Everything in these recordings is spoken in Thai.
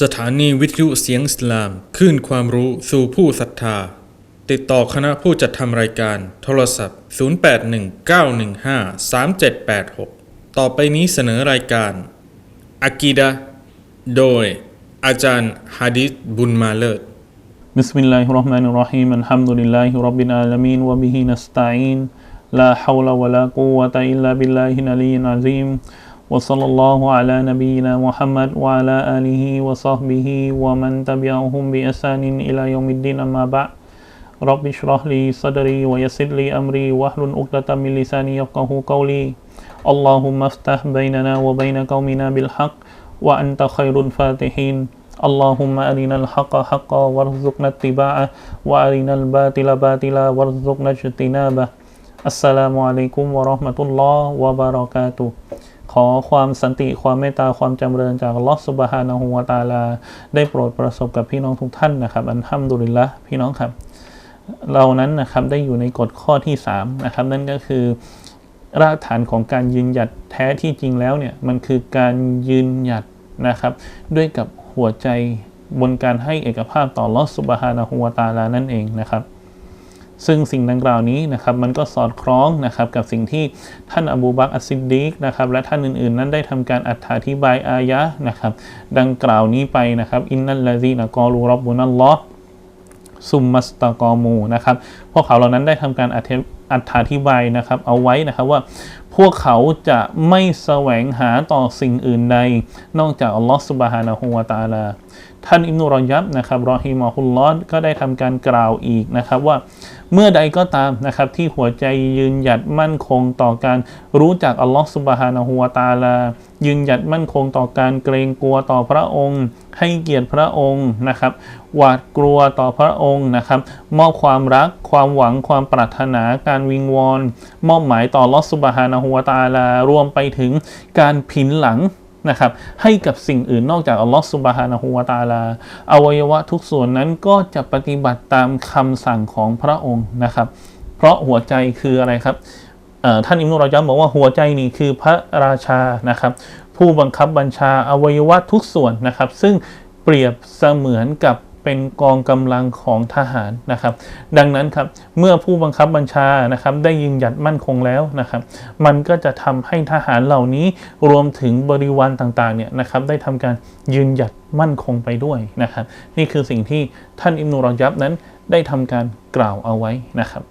สถานีวิทยุเสียงสลามขึ้นความรู้สู่ผู้ศรัทธา ติดต่อคณะผู้จัดทำรายการ โทรศัพท์ 0819153786 ต่อไปนี้เสนอรายการอากีดะโดย อาจารย์ฮะดิษบุญมาเลิศ بسم الله الرحمن الرحيم الحمد لله رب العالمين وبه نستعين لا حول ولا قوة إلا بالله العلي นอาซิม وصلى الله على نبينا محمد وعلى آله وصحبه ومن تبعهم بإحسان إلى يوم الدين أما بعد. رب اشرح لي صدري ويسر لي أمري واحلل عقدة من لساني يفقه قولي. اللهم افتح بيننا وبين قومنا بالحق وأنت خير الفاتحين. اللهم أرنا الحق حقا وارزقنا اتباعه وأرنا الباطل باطلا وارزقنا اجتنابه. السلام عليكم ورحمة الله وبركاته. ขอความสันติความเมตตาความจำเริญจากลอฮ์ซุบฮานะฮูวะตาลา ได้โปรดประสบกับพี่น้องทุกท่านนะครับ อันฮัมดุลิลละพี่น้องครับ เรานั้นนะครับได้อยู่ในกฎข้อที่3นะครับนั่นก็คือรากฐานของการยืนหยัดแท้ที่จริงแล้วเนี่ยมันคือการยืนหยัดนะครับ ด้วยกับหัวใจบนการให้เอกภาพต่อลอสุบฮานะฮูวาตาลานั่นเองนะครับ ซึ่งสิ่งดังกล่าวนี้นะครับมันก็สอดคล้องนะครับกับสิ่งที่ท่านอบูบักอัสซิดดีกนะครับและท่านอื่นๆ นั้นได้ทำการอธิบายอายะนะครับดังกล่าวนี้ไปนะครับอินนัลลาซีนะกอลูรับบุนัลลอฮ์ซุมมัสตากอมูนะครับพวกเขาเหล่านั้นได้ทำการอธิอธิบายนะครับเอาไว้นะครับว่าพวกเขาจะไม่แสวงหาต่อสิ่งอื่นใด นอกจากอัลลอฮฺสุบฮานะฮูวาตาลา ท่านอิมนุรอยับนะครับรอฮิมาฮุลลอฮ์ก็ได้ทำการกล่าวอีกนะครับว่าเมื่อใดก็ตามนะครับที่หัวใจยืนหยัดมั่นคงต่อการรู้จักอัลลอฮฺสุบฮานะฮูวาตาลา ยืนหยัดมั่นคงต่อการเกรงกลัวต่อพระองค์ ให้เกียรติพระองค์นะครับ หวาดกลัวต่อพระองค์นะครับ มอบความรัก ความหวัง ความปรารถนา การวิงวอน มอบหมายต่อลอสุบฮานะฮูวาตาลารวมไปถึงการผินหลัง นะครับให้กับสิ่งอื่นนอกจากอัลลอฮฺสุบฮานะฮูวาตาลา อวัยวะทุกส่วนนั้นก็จะปฏิบัติตามคำสั่งของพระองค์นะครับ เพราะหัวใจคืออะไรครับท่านอิมนุรอยัมบอกว่าหัวใจนี่คือพระราชานะครับ ผู้บังคับบัญชาอวัยวะทุกส่วนนะครับ ซึ่งเปรียบเสมือนกับ เป็นกองกำลังของทหารนะครับ ดังนั้นครับเมื่อผู้บังคับบัญชานะครับได้ยืนหยัดมั่นคงแล้วนะครับ มันก็จะทำให้ทหารเหล่านี้รวมถึงบริวารต่างๆเนี่ยนะครับได้ทำการยืนหยัดมั่นคงไปด้วยนะครับ นี่คือสิ่งที่ท่านอิมนุรอยับนั้นได้ทำการกล่าวเอาไว้นะครับ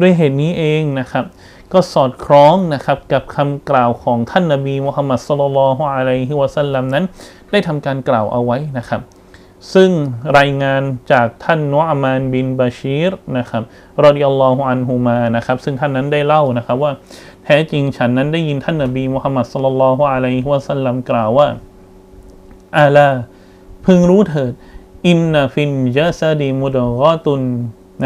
ด้วยเหตุนี้เองนะครับก็สอดคล้องนะครับกับคำกล่าวของท่านนบีมุฮัมมัดสุลลัลฮุอะลัยฮิวะสัลลัมนั้น ได้ทำการกล่าวเอาไว้นะครับ ซึ่งรายงานจากท่านนอามานบินบาชีรนะครับรอดิยัลลอฮุอันฮุมานะครับ ซึ่งท่านนั้นได้เล่านะครับว่าแท้จริงฉันนั้นได้ยินท่านนบีมุฮัมมัดสุลลัลฮุอะลัยฮิวะสัลลัมกล่าวว่าอาลาพึงรู้เถิด อินนาฟินยะซาดีมุดกอตุน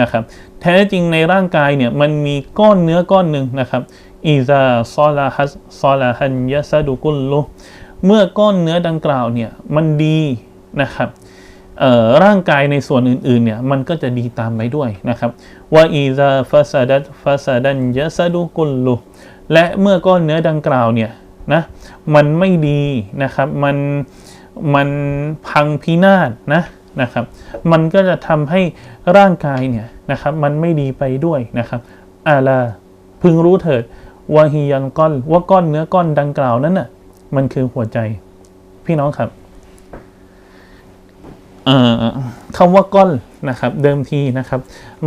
นะครับ แท้จริงในร่างกายเนี่ยมันมีก้อนเนื้อก้อนหนึ่งนะครับอีซาซอลาฮัสซอลาฮันยะซาดุกุลลุเมื่อก้อนเนื้อดังกล่าวเนี่ยมันดีนะครับ ร่างกายในส่วนอื่นๆเนี่ยมันก็จะดีตามไปด้วยนะครับว่าอีซาฟาซาดัตฟาซาดันยะซาดุกุลลุและเมื่อก้อนเนื้อดังกล่าวเนี่ยนะมันไม่ดีนะครับมันมันพังพินาศนะนะครับ มันก็จะทำให้ร่างกายเนี่ยนะครับ มันไม่ดีไปด้วยนะครับอาลาพึงรู้เถิดวาฮิยันก้อนว่าก้อนเนื้อก้อนดังกล่าวนั้นน่ะมันคือหัวใจ พี่น้องครับ คำว่าก้อนนะครับเดิมทีนะครับ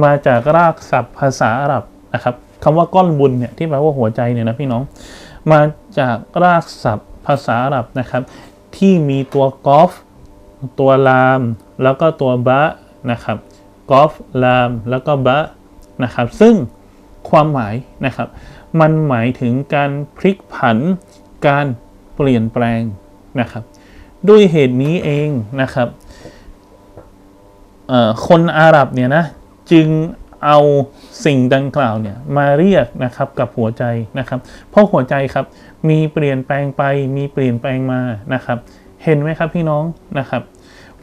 มาจากรากศัพท์ภาษาอาหรับนะครับคำว่าก้อนบุญเนี่ยที่แปลว่าหัวใจเนี่ยนะพี่น้อง มาจากรากศัพท์ภาษาอาหรับนะครับ ที่มีตัวกอฟตัวลาม แล้วก็ตัวบะนะครับกอฟลาม แล้วก็บะนะครับ ซึ่งความหมายนะครับ มันหมายถึงการพลิกผัน การเปลี่ยนแปลงนะครับ ด้วยเหตุนี้เองนะครับ คนอาหรับเนี่ยนะจึงเอาสิ่งดังกล่าวเนี่ยมาเรียกนะครับกับหัวใจนะครับ เพราะหัวใจครับมีเปลี่ยนแปลงไปมีเปลี่ยนแปลงมานะครับ เห็นไหมครับพี่น้องนะครับ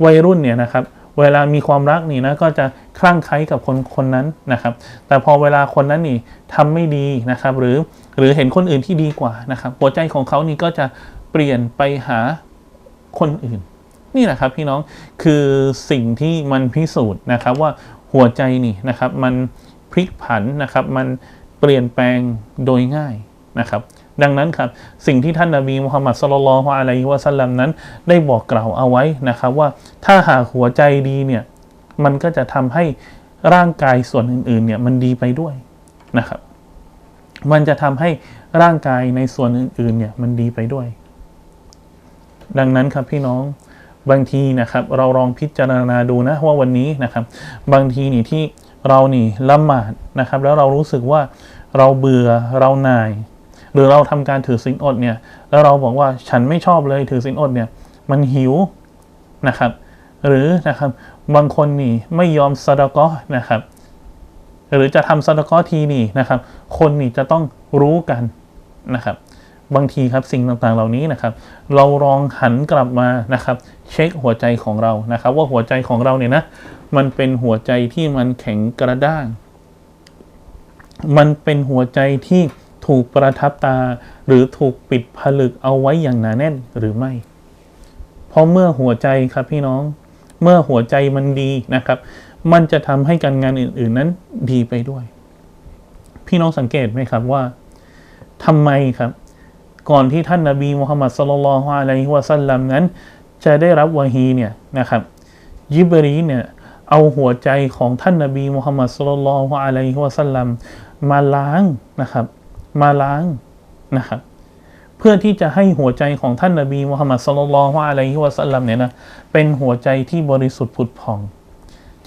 วัยรุ่นเนี่ยนะครับ เวลามีความรักนี่นะก็จะคลั่งไคล้กับคนคนนั้นนะครับ แต่พอเวลาคนนั้นนี่ทำไม่ดีนะครับ หรือหรือเห็นคนอื่นที่ดีกว่านะครับ หัวใจของเขานี่ก็จะเปลี่ยนไปหาคนอื่น นี่แหละครับพี่น้องคือสิ่งที่มันพิสูจน์นะครับว่าหัวใจนี่นะครับมันพลิกผันนะครับ มันเปลี่ยนแปลงโดยง่ายนะครับ ดังนั้นครับสิ่งที่ท่านนาบีมุฮัมมัดสุลลัลฮุอะลัยฮิวะสัลลัมนั้น ได้บอกกล่าวเอาไว้นะครับว่าถ้าหากหัวใจดีเนี่ยมันก็จะทำให้ร่างกายส่วนอื่นๆเนี่ยมันดีไปด้วยนะครับ มันจะทำให้ร่างกายในส่วนอื่นๆเนี่ยมันดีไปด้วย ดังนั้นครับพี่น้อง บางทีนะครับเราลองพิจารณาดูนะว่าวันนี้นะครับ บางทีนี่ที่เรานี่ละหมาดนะครับ แล้วเรารู้สึกว่าเราเบื่อเราหน่าย หรือเราทำการถือศีลอดเนี่ยแล้วเราบอกว่าฉันไม่ชอบเลยถือศีลอดเนี่ยมันหิวนะครับ หรือนะครับบางคนนี่ไม่ยอมสะดกะนะครับหรือจะทำสะดกะทีนี่นะครับ คนนี่จะต้องรู้กันนะครับ บางทีครับสิ่งต่างๆเหล่านี้นะครับ เราลองหันกลับมานะครับ เช็คหัวใจของเรานะครับ ว่าหัวใจของเราเนี่ยนะ มันเป็นหัวใจที่มันแข็งกระด้าง มันเป็นหัวใจที่ถูกประทับตา หรือถูกปิดผลึกเอาไว้อย่างหนาแน่นหรือไม่ เพราะเมื่อหัวใจครับพี่น้อง เมื่อหัวใจมันดีนะครับ มันจะทำให้การงานอื่น ๆนั้นดีไปด้วย พี่น้องสังเกตไหมครับว่าทำไมครับ ก่อนที่ท่านนาบีมุฮัมมัดสุลลัลฮวอะลัยฮิวะสัลลัมนั้น จะได้รับวะฮีเนี่ยนะครับยิบรีเนี่ยเอาหัวใจของท่านนาบีมุฮัมมัดสุลลัลฮวอะลัยฮิวะสัลลัมมาล้างนะครับ มาล้างนะครับเพื่อที่จะให้หัวใจของท่านนาบีมุฮัมมัดสุลลัลฮวะอะลัยฮิวะสัลลัมเนี่ยนะเป็นหัวใจที่บริสุทธิ์ผุดผ่อง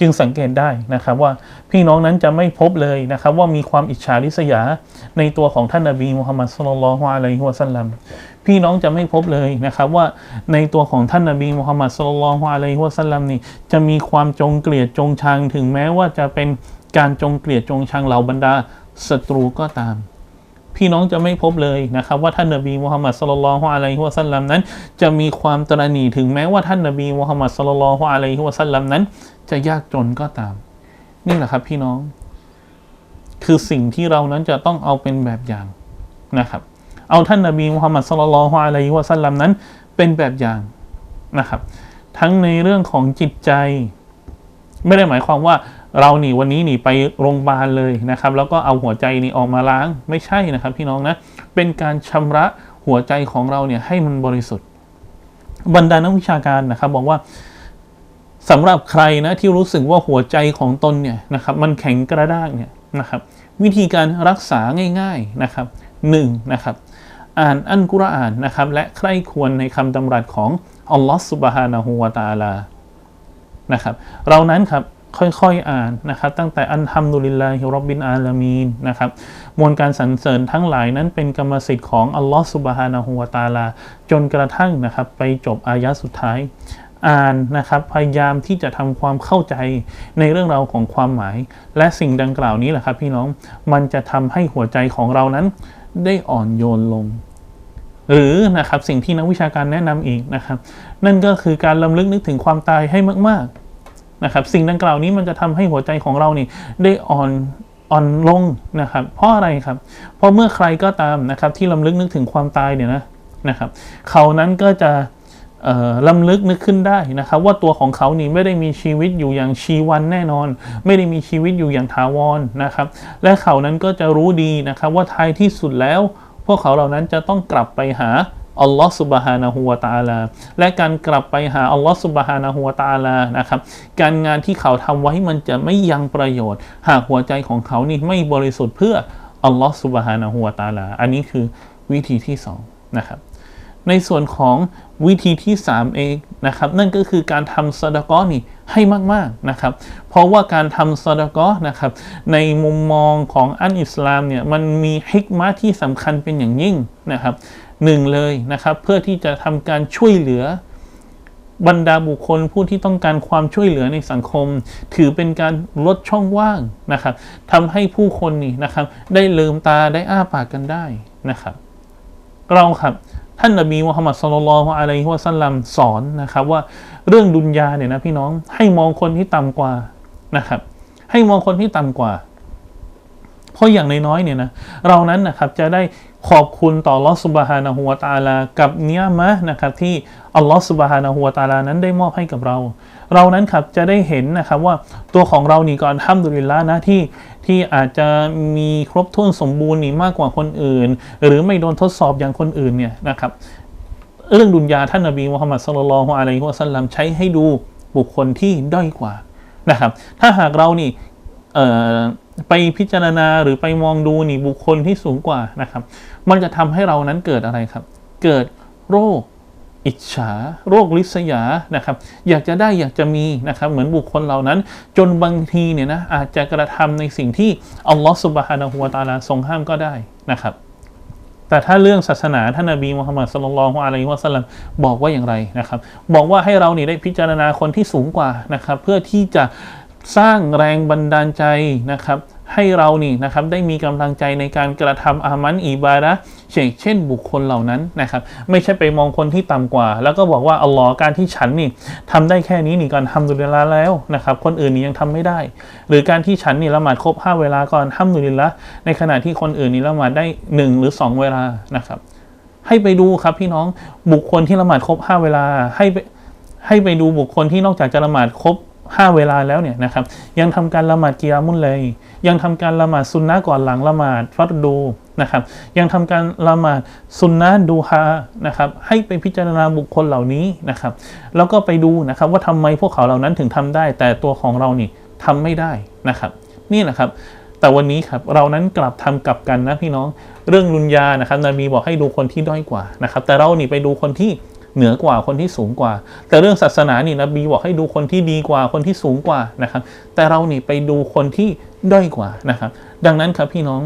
จึงสังเกตได้นะครับว่าพี่น้องนั้นจะไม่พบเลยนะครับว่ามีความอิจฉาริษยาในตัวของท่านนาบีมุฮัมมัดสุลลัลฮวะอะลัยฮิวะสัลลัมพี่น้องจะไม่พบเลยนะครับว่าในตัวของท่านนาบีมุฮัมมัดสุลลัลฮวะอะลัยฮิวะสัลลัมนี่จะมีความจงเกลียดจงชังถึงแม้ว่าจะเป็นการจงเกลียดจงชังเหล่าบรรดาศัตรูก็ตาม พี่น้องจะไม่พบเลยนะครับ ว่าท่านนบีมุฮัมมัดสุลลัลฮวะอะลัยฮิวะสัลลัมนั้น จะมีความตระหนี่ถึงแม้ว่าท่านนบีมุฮัมมัดสุลลัลฮวะอะลัยฮิวะสัลลัมนั้น จะยากจนก็ตาม นี่แหละครับพี่น้อง คือสิ่งที่เรานั้นจะต้องเอาเป็นแบบอย่างนะครับ เอาท่านนบีมุฮัมมัดสุลลัลฮวะอะลัยฮิวะสัลลัมนั้น เป็นแบบอย่างนะครับ ทั้งในเรื่องของจิตใจ ไม่ได้หมายความว่าเราหนีวันนี้หนีไปโรงพยาบาลเลยนะครับ แล้วก็เอาหัวใจนี่ออกมาล้างไม่ใช่นะครับพี่น้องนะ เป็นการชำระหัวใจของเราเนี่ยให้มันบริสุทธิ์ บรรดานักวิชาการนะครับ บอกว่า สำหรับใครนะที่รู้สึกว่าหัวใจของตนเนี่ยนะครับมันแข็งกระด้างเนี่ยนะครับวิธีการรักษาง่ายๆนะครับหนึ่งนะครับอ่านอัลกุรอานนะครับและใคร่ควรในคำดำรัสของอัลลอฮฺสุบฮานะฮูวาตาอาลานะครับเรานั้นครับค่อยๆอ่านนะครับตั้งแต่อันฮัมดุลิลลาฮิรับบินอาลามีนนะครับมวลการสรรเสริญทั้งหลายนั้นเป็นกรรมสิทธิ์ของอัลลอฮฺสุบฮานะฮูวาตาลา จนกระทั่งนะครับไปจบอายะสุดท้าย อ่านนะครับพยายามที่จะทำความเข้าใจในเรื่องราวของความหมาย และสิ่งดังกล่าวนี้แหละครับ พี่น้องมันจะทำให้หัวใจของเรานั้น ได้อ่อนโยนลง หรือนะครับสิ่งที่นักวิชาการแนะนำอีกนะครับ นั่นก็คือการลำลึกนึกถึงความตายให้มาก ๆนะครับ สิ่งดังกล่าวนี้มันจะทำให้หัวใจของเรานี่ได้อ่อนอ่อนลงนะครับ เพราะอะไรครับ เพราะเมื่อใครก็ตามนะครับที่ลำลึกนึกถึงความตายเนี่ยนะนะครับ เขานั้นก็จะ ลำลึกนึกขึ้นได้นะครับ ว่าตัวของเขานี่ไม่ได้มีชีวิตอยู่อย่างชีวันแน่นอน ไม่ได้มีชีวิตอยู่อย่างถาวรนะครับ และเขานั้นก็จะรู้ดีนะครับ ว่าท้ายที่สุดแล้ว พวกเขาเหล่านั้นจะต้องกลับไปหาอัลลอฮ์สุบฮานะฮูวาตาลา และการกลับไปหาอัลลอฮ์สุบฮานะฮูวาตาลานะครับ การงานที่เขาทำไว้มันจะไม่ยังประโยชน์ หากหัวใจของเขานี่ไม่บริสุทธิ์เพื่ออัลลอฮ์สุบฮานะฮูวาตาลา อันนี้คือวิธีที่สองนะครับ ในส่วนของวิธีที่ 3 เองนะครับ นั่นก็คือการทำซาดะกอนี่ให้มากๆนะครับ เพราะว่าการทำซาดะกอนะครับ ในมุมมองของอันอิสลามเนี่ยมันมีฮิกมะที่สำคัญเป็นอย่างยิ่งนะครับหนึ่งเลยนะครับ เพื่อที่จะทำการช่วยเหลือบรรดาบุคคลผู้ที่ต้องการความช่วยเหลือในสังคม ถือเป็นการลดช่องว่างนะครับทำให้ผู้คนนี่นะครับ ได้ลืมตาได้อ้าปากกันได้นะครับเราครับ ท่านนบีมุฮัมมัดสุลลัลฮุอะลัยฮิวะสัลลัมสอนนะครับว่าเรื่องดุนยาเนี่ยนะพี่น้องให้มองคนที่ต่ำกว่านะครับ ให้มองคนที่ต่ำกว่า ราะอย่างน้อยๆเนี่ยนะเรานั้นนะครับจะได้ขอบคุณต่ออัลลอฮฺสุบฮานะฮูวะตาลา กับเนียมะนะครับที่อัลลอฮฺสุบฮานะฮูวะตาลานั้นได้มอบให้กับเรา เรานั้นครับจะได้เห็นนะครับว่าตัวของเรานี่ก็อัลฮัมดุลิลละนะที่ที่อาจจะมีครบถ้วนสมบูรณ์นี่มากกว่าคนอื่น หรือไม่โดนทดสอบอย่างคนอื่นเนี่ยนะครับเรื่องดุนยาท่านนบีมุฮัมมัดสุลลัลอฮุอะลัยฮิวะสัลลัมใช้ให้ดูบุคคลที่ด้อยกว่านะครับถ้าหากเรานี่เอ่อ ไปพิจารณาหรือไปมองดูนี่บุคคลที่สูงกว่านะครับ มันจะทำให้เรานั้นเกิดอะไรครับ เกิดโรคอิจฉา โรคลิษยานะครับ อยากจะได้อยากจะมีนะครับ เหมือนบุคคลเหล่านั้น จนบางทีเนี่ยนะอาจจะกระทำในสิ่งที่อัลลอฮฺสุบฮานะฮูวะตาลาทรงห้ามก็ได้นะครับ แต่ถ้าเรื่องศาสนาท่านนบีมุฮัมมัดสุลลัลฮุอะลัยฮิวะสัลลัมบอกว่าอย่างไรนะครับ บอกว่าให้เรานี่ได้พิจารณาคนที่สูงกว่านะครับ เพื่อที่จะ สร้างแรงบันดาลใจนะครับ ให้เรานี่นะครับได้มีกำลังใจในการกระทำอามันอิบาดะเช่นเช่นบุคคลเหล่านั้นนะครับ ไม่ใช่ไปมองคนที่ต่ำกว่า แล้วก็บอกว่าอัลลอฮ์การที่ฉันนี่ทำได้แค่นี้นี่ก่อนทำดุลิลละแล้วนะครับ คนอื่นนี่ยังทำไม่ได้ หรือการที่ฉันนี่ละหมาดครบห้าเวลาก่อนห้ามดุลิลละในขณะที่คนอื่นนี่ละหมาดได้หนึ่งหรือสองเวลานะครับ ให้ไปดูครับพี่น้องบุคคลที่ละหมาดครบห้าเวลาให้ให้ไปดูบุคคลที่นอกจากจะละหมาดครบ ห้าเวลาแล้วเนี่ยนะครับยังทำการละหมาดกิยามุลเลย ยังทำการละหมาดซุนนะก่อนหลังละหมาดฟัดดูนะครับยังทำการละหมาดซุนนะดูฮานะครับให้ไปพิจารณาบุคคลเหล่านี้นะครับแล้วก็ไปดูนะครับว่าทำไมพวกเขาเหล่านั้นถึงทำได้ แต่ตัวของเรานี่ทำไม่ได้นะครับนี่แหละครับแต่วันนี้ครับเรานั้นกลับทำกลับกันนะพี่น้องเรื่องลุนยานะครับนบีบอกให้ดูคนที่ด้อยกว่านะครับแต่เรานี่ไปดูคนที่ เหนือกว่าคนที่สูงกว่า แต่เรื่องศาสนานี่นบีบอกให้ดูคนที่ดีกว่าคนที่สูงกว่านะครับ แต่เรานี่ไปดูคนที่ด้อยกว่านะครับ ดังนั้นครับพี่น้อง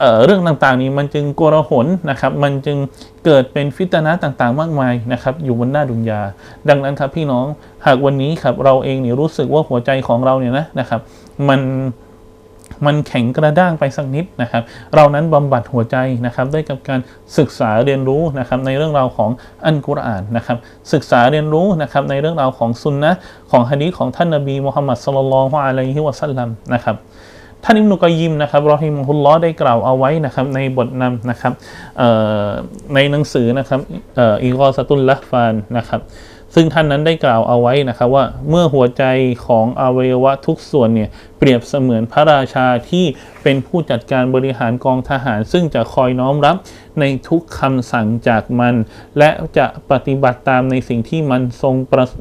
เออเรื่องต่างๆนี้มันจึงโกลาหลนะครับ มันจึงเกิดเป็นฟิตนะต่างๆ มากมายนะครับอยู่บนหน้าดุนยา ดังนั้นครับพี่น้องหากวันนี้ครับเราเองนี่รู้สึกว่าหัวใจของเราเนี่ยนะนะครับ มัน มันแข็งกระด้างไปสักนิดนะครับ เรานั้นบำบัดหัวใจนะครับด้วยกับการศึกษาเรียนรู้นะครับในเรื่องราวของอันกุรอานนะครับ ศึกษาเรียนรู้นะครับในเรื่องราวของซุนนะของฮะดีของท่านนบีมุฮัมมัดสุลลัลลอฮุอะลัยฮิวะสัลลัมนะครับท่านอิมนุกอยิมนะครับรอฮิมุฮุลลอได้กล่าวเอาไว้นะครับในบทนำนะครับในหนังสือนะครับอีกอสตุลละฟานนะครับ ซึ่งท่านนั้นได้กล่าวเอาไว้นะครับว่าเมื่อหัวใจของอวัยวะทุกส่วนเนี่ยเปรียบเสมือนพระราชาที่เป็นผู้จัดการบริหารกองทหาร ซึ่งจะคอยน้อมรับในทุกคำสั่งจากมัน และจะปฏิบัติตามในสิ่งที่มันทรง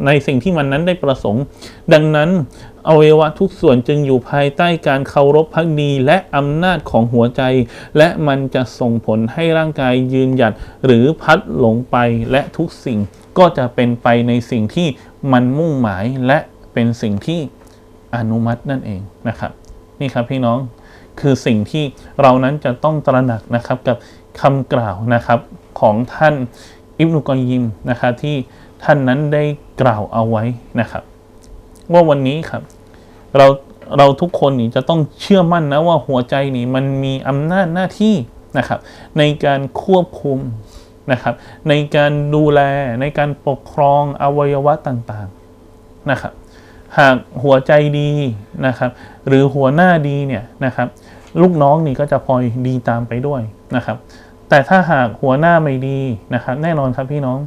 ในสิ่งที่มันนั้นได้ประสงค์ ดังนั้นอวัยวะทุกส่วนจึงอยู่ภายใต้การเคารพพักดีและอำนาจของหัวใจ และมันจะส่งผลให้ร่างกายยืนหยัดหรือพัดหลงไปและทุกสิ่ง ก็จะเป็นไปในสิ่งที่มันมุ่งหมายและเป็นสิ่งที่อนุมัตินั่นเองนะครับ นี่ครับพี่น้องคือสิ่งที่เรานั้นจะต้องตระหนักนะครับกับคำกล่าวนะครับของท่านอิบนุกอยยิมนะครับที่ท่านนั้นได้กล่าวเอาไว้นะครับ ว่าวันนี้ครับเราเราทุกคนนี่จะต้องเชื่อมั่นนะว่าหัวใจนี่มันมีอำนาจหน้าที่นะครับ ในการควบคุม นะครับในการดูแลในการปกครองอวัยวะต่างๆนะครับหากหัวใจดีนะครับ หรือหัวหน้าดีเนี่ยนะครับ ลูกน้องนี่ก็จะพลอยดีตามไปด้วยนะครับ แต่ถ้าหากหัวหน้าไม่ดีนะครับ แน่นอนครับพี่น้อง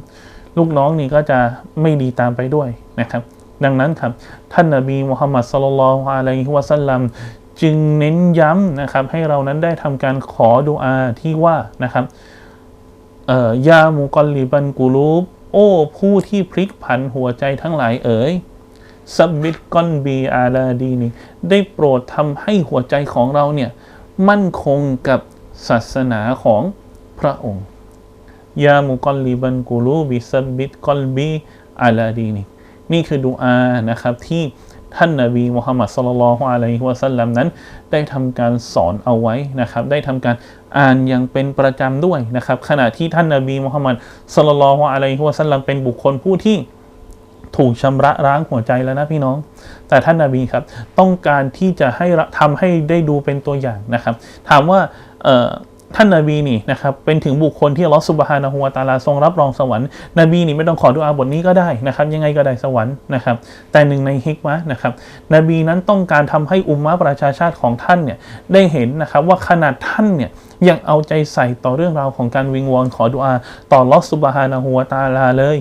ลูกน้องนี่ก็จะไม่ดีตามไปด้วยนะครับ ดังนั้นครับท่านนบีมุฮัมมัดสลลัลลอฮุอะลัยฮิวะสัลลัมจึงเน้นย้ำนะครับ ให้เรานั้นได้ทำการขอดุอาที่ว่านะครับ เอ่อยามุกอลลิบันกูลูบโอ้ ผู้ที่พลิกผันหัวใจทั้งหลายเอ๋ยซับบิดกอนบีอาลาดีนี่ได้โปรดทำให้หัวใจของเราเนี่ย มั่นคงกับศาสนาของพระองค์ ยามุกอลลิบันกูลูบิซับบิดกอลบีอาลาดีนี่นี่คือดุอานะครับที่ ท่านนาบีมุฮัมมัดสุลลัลฮุอะลัยฮิวะสัลลัมนั้น ได้ทำการสอนเอาไว้นะครับ ได้ทำการอ่านอย่างเป็นประจำด้วยนะครับ ขณะที่ท่านนาบีมุฮัมมัดสุลลัลฮุอะลัยฮิวะสัลลัมเป็นบุคคลผู้ที่ถูกชำระล้างหัวใจแล้วนะพี่น้อง แต่ท่านนาบีครับ ต้องการที่จะให้ทำให้ได้ดูเป็นตัวอย่างนะครับ ถามว่าเอ่อ ท่านนาบีนี่นะครับเป็นถึงบุคคลที่ลอสุบฮานะฮัวตาลาทรงรับรองสวรรค์นบีนี่ไม่ต้องขอดุอาบทนี้ก็ได้นะครับ ยังไงก็ได้สวรรค์นะครับ แต่หนึ่งในฮิกมะนะครับนบีนั้นต้องการทำให้อุมมะประชาชาติของท่านเนี่ยได้เห็นนะครับว่าขนาดท่านเนี่ยยังเอาใจใส่ต่อเรื่องราวของการวิงวอนขอดุอาต่อลอสุบฮานะฮัวตาลาเลย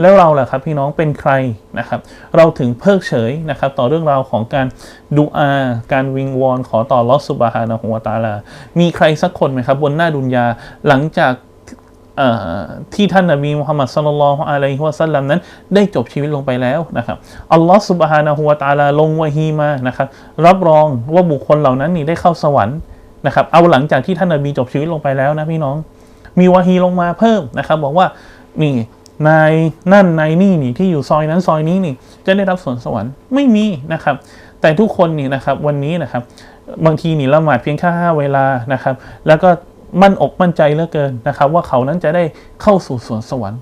แล้วเราล่ะครับพี่น้องเป็นใครนะครับ เราถึงเพิกเฉยนะครับ ต่อเรื่องราวของการดูอา การวิงวอนขอต่อลอสุบฮานะฮูวตาลา มีใครสักคนไหมครับ บนหน้าดุนยาหลังจากที่ท่านนบีมุฮัมมัดสุลลัลอฮุอะลัยฮิวะสัลลัมนั้น ได้จบชีวิตลงไปแล้วนะครับอัลลอฮฺสุบฮานะฮูวะตาลาลงวะฮีมานะครับ รับรองว่าบุคคลเหล่านั้นนี่ได้เข้าสวรรค์นะครับ เอาหลังจากที่ท่านนบีจบชีวิตลงไปแล้วนะพี่น้อง มีวะฮีลงมาเพิ่มนะครับ บอกว่านี่ นายนั่นนายนี่นี่ที่อยู่ซอยนั้นซอยนี้นี่จะได้รับส่วนสวรรค์ไม่มีนะครับ แต่ทุกคนนี่นะครับวันนี้นะครับ บางทีนี่ละหมาดเพียงแค่ห้าเวลานะครับ แล้วก็มั่นอกมั่นใจเหลือเกินนะครับ ว่าเขานั้นจะได้เข้าสู่สวนสวรรค์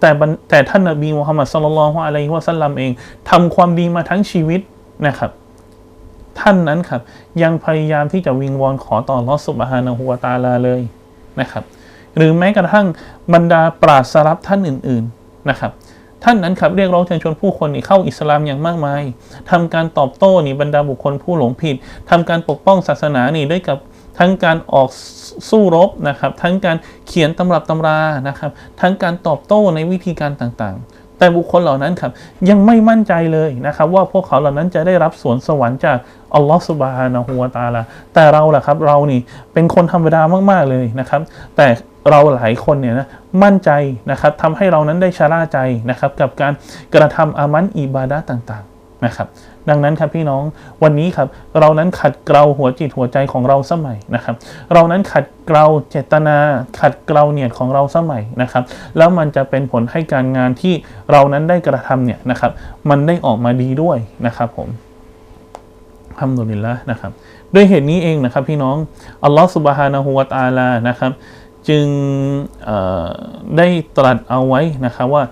แต่บรรแต่ท่านนบีมุฮัมมัดสุลลัลลอฮุอะลัยฮิวะสัลลัมเองทำความดีมาทั้งชีวิตนะครับ ท่านนั้นครับ ยังพยายามที่จะวิงวอนขอต่อลอสุบฮานะฮูวะตาลาเลยนะครับ หรือแม้กระทั่งบรรดาปราศรับท่านอื่น ๆนะครับ ท่านนั้นครับเรียกร้องเชิญชวนผู้คนนี่เข้าอิสลามอย่างมากมายทำการตอบโต้นี่บรรดาบุคคลผู้หลงผิดทำการปกป้องศาสนานี่ด้วยกับทั้งการออกสู้รบนะครับ ทั้งการเขียนตำรับตำรานะครับ ทั้งการตอบโต้ในวิธีการต่างๆ แต่บุคคลเหล่านั้นครับยังไม่มั่นใจเลยนะครับ ว่าพวกเขาเหล่านั้นจะได้รับสวนสวรรค์จากอัลลอฮฺสุบฮานะฮูวาตาลาแต่เราล่ะครับเรานี่เป็นคนธรรมดามาก ๆเลยนะครับ แต่เราหลายคนเนี่ยนะมั่นใจนะครับทำให้เรานั้นได้ชะล่าใจนะครับ กับการกระทำอามันอิบาดะต่างๆนะครับ ดังนั้นครับพี่น้องวันนี้ครับเรานั้นขัดเกลาหัวจิตหัวใจของเราสมัยนะครับ เรานั้นขัดเกลาเจตนา ขัดเกลาเนียดของเราสมัยนะครับ แล้วมันจะเป็นผลให้การงานที่เรานั้นได้กระทำเนี่ยนะครับ มันได้ออกมาดีด้วยนะครับผมทำดุลิลละนะครับด้วยเหตุนี้เองนะครับพี่น้องอัลลอฮฺสุบฮานะฮูวะตาลานะครับ จึงได้ตรัสเอาไว้นะครับว่า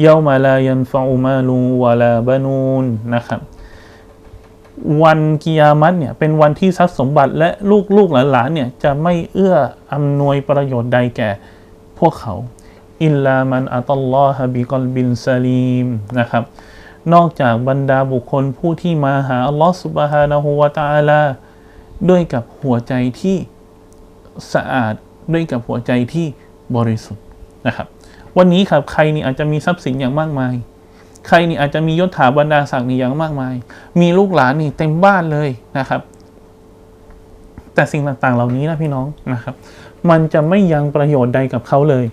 เยามาลายันฟาอุมาลูวะลาบานูนนะครับ วันกิยามัตเนี่ยเป็นวันที่ทรัพย์สมบัติและลูกลูกหลานๆเนี่ยจะไม่เอื้ออำนวยประโยชน์ใดแก่พวกเขา อิลลามันอัตัลลอฮะบิกอลบินซาลีมนะครับ นอกจากบรรดาบุคคลผู้ที่มาหาอัลลอฮฺสุบฮานะฮูวะตาลาด้วยกับหัวใจที่สะอาดด้วยกับหัวใจที่บริสุทธิ์นะครับ วันนี้ครับใครนี่อาจจะมีทรัพย์สินอย่างมากมาย ใครนี่อาจจะมียศถาบรรดาศักดิ์นี่อย่างมากมาย มีลูกหลานนี่เต็มบ้านเลยนะครับ แต่สิ่งต่างๆเหล่านี้นะพี่น้องนะครับ มันจะไม่ยังประโยชน์ใดกับเขาเลย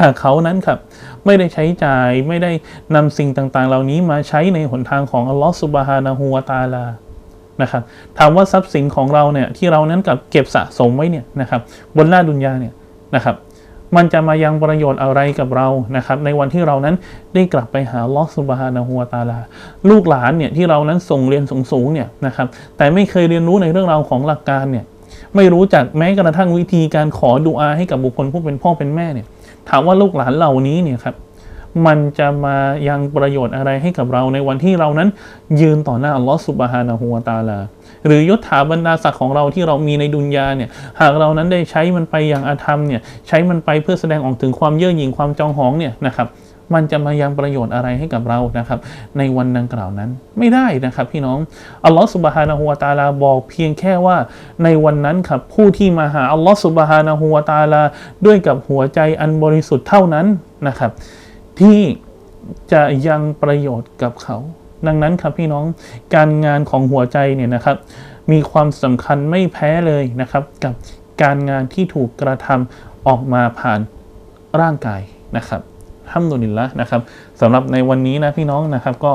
หากเขานั้นครับ ไม่ได้ใช้จ่ายไม่ได้นำสิ่งต่างๆ เหล่านี้มาใช้ในหนทางของอัลลอฮฺสุบฮานะฮูวะตาลานะครับถามว่าทรัพย์สินของเราเนี่ยที่เรานั้นกับเก็บสะสมไว้เนี่ยนะครับ บนหน้าดุนยาเนี่ยนะครับ มันจะมายังประโยชน์อะไรกับเรานะครับ ในวันที่เรานั้นได้กลับไปหาลอสุบฮานะฮูวตาลา ลูกหลานเนี่ยที่เรานั้นส่งเรียนสูงๆเนี่ยนะครับ แต่ไม่เคยเรียนรู้ในเรื่องราวของหลักการเนี่ยไม่รู้จักแม้กระทั่งวิธีการขอดุอาให้กับบุคคลผู้เป็นพ่อเป็นแม่เนี่ย ถามว่าลูกหลานเหล่านี้เนี่ยครับมันจะมายังประโยชน์อะไรให้กับเราในวันที่เรานั้นยืนต่อหน้าอัลลอฮฺสุบฮานะฮูวตาลา หรือยศถาบรรดาศักดิ์ของเราที่เรามีในดุนยาเนี่ยหากเรานั้นได้ใช้มันไปอย่างอาธรรมเนี่ยใช้มันไปเพื่อแสดงออกถึงความเย่อหยิ่งความจองหองเนี่ยนะครับมันจะมายังประโยชน์อะไรให้กับเรานะครับ ในวันดังกล่าวนั้นไม่ได้นะครับ พี่น้องอัลลอฮฺสุบฮานะฮูวตาลาบอกเพียงแค่ว่าในวันนั้นครับผู้ที่มาหาอัลลอฮฺสุบฮานะฮูวตาลาด้วยกับหัวใจอันบริสุทธิ์เท่านั้นนะครับ ที่จะยังประโยชน์กับเขา ดังนั้นครับพี่น้องการงานของหัวใจเนี่ยนะครับ มีความสำคัญไม่แพ้เลยนะครับ กับการงานที่ถูกกระทำออกมาผ่านร่างกายนะครับห้ามดุลิลละนะครับสำหรับในวันนี้นะพี่น้องนะครับก็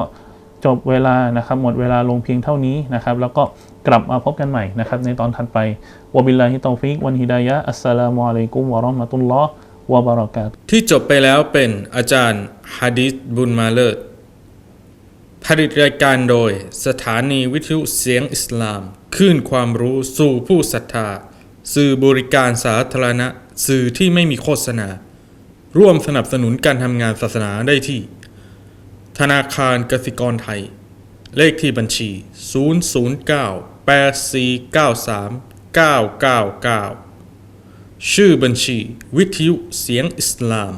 จบเวลานะครับ หมดเวลาลงเพียงเท่านี้นะครับ แล้วก็กลับมาพบกันใหม่นะครับ ในตอนถัดไปวบิลลาฮิตอฟิกวันฮิดายะอัสสลามุอะลัยกุมวะราะห์มะตุลลอฮ์วะบะเราะกาตที่จบไปแล้วเป็นอาจารย์ฮะดิษบุญมาเลิศ ผลิตรายการโดยสถานีวิทยุเสียงอิสลามคลื่นความรู้สู่ผู้ศรัทธา สื่อบริการสาธารณะ สื่อที่ไม่มีโฆษณา ร่วมสนับสนุนการทำงานศาสนาได้ที่ ธนาคารกสิกรไทย เลขที่บัญชี 009 8493 999 ชื่อบัญชีวิทยุเสียงอิสลาม